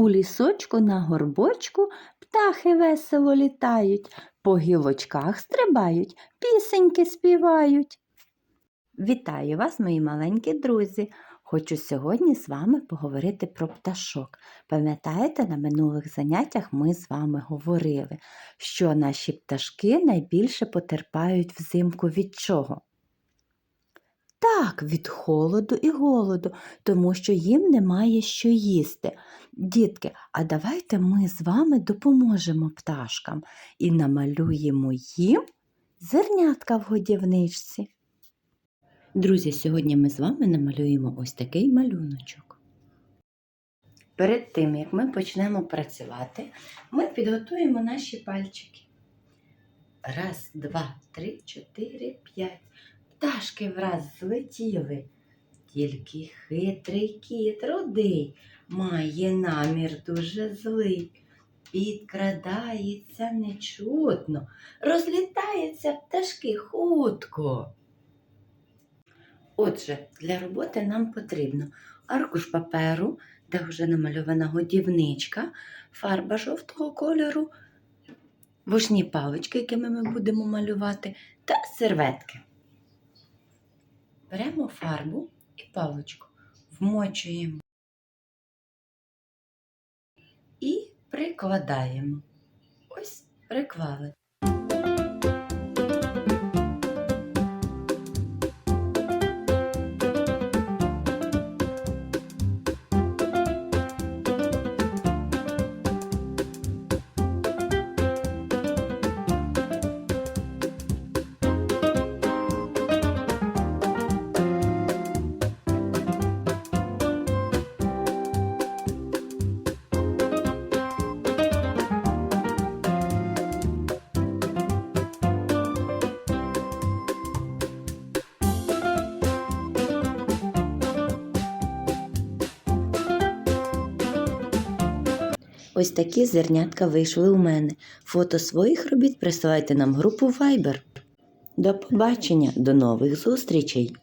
У лісочку на горбочку птахи весело літають, по гілочках стрибають, пісеньки співають. Вітаю вас, мої маленькі друзі! Хочу сьогодні з вами поговорити про пташок. Пам'ятаєте, на минулих заняттях ми з вами говорили, що наші пташки найбільше потерпають взимку від чого? Так, від холоду і голоду, тому що їм немає що їсти. Дітки, а давайте ми з вами допоможемо пташкам і намалюємо їм зернятка в годівничці. Друзі, сьогодні ми з вами намалюємо ось такий малюночок. Перед тим, як ми почнемо працювати, ми підготуємо наші пальчики. Раз, два, три, чотири, п'ять. Пташки враз злетіли. Тільки хитрий кіт рудий має намір дуже злий. Підкрадається нечутно, розлітаються пташки хутко. Отже, для роботи нам потрібно аркуш паперу, де вже намальована годівничка, фарба жовтого кольору, вушні палички, якими ми будемо малювати, та серветки. Беремо фарбу і паличку, вмочуємо і прикладаємо. Ось приклали. Ось такі зернятка вийшли у мене. Фото своїх робіт присилайте нам групу Viber. До побачення, до нових зустрічей!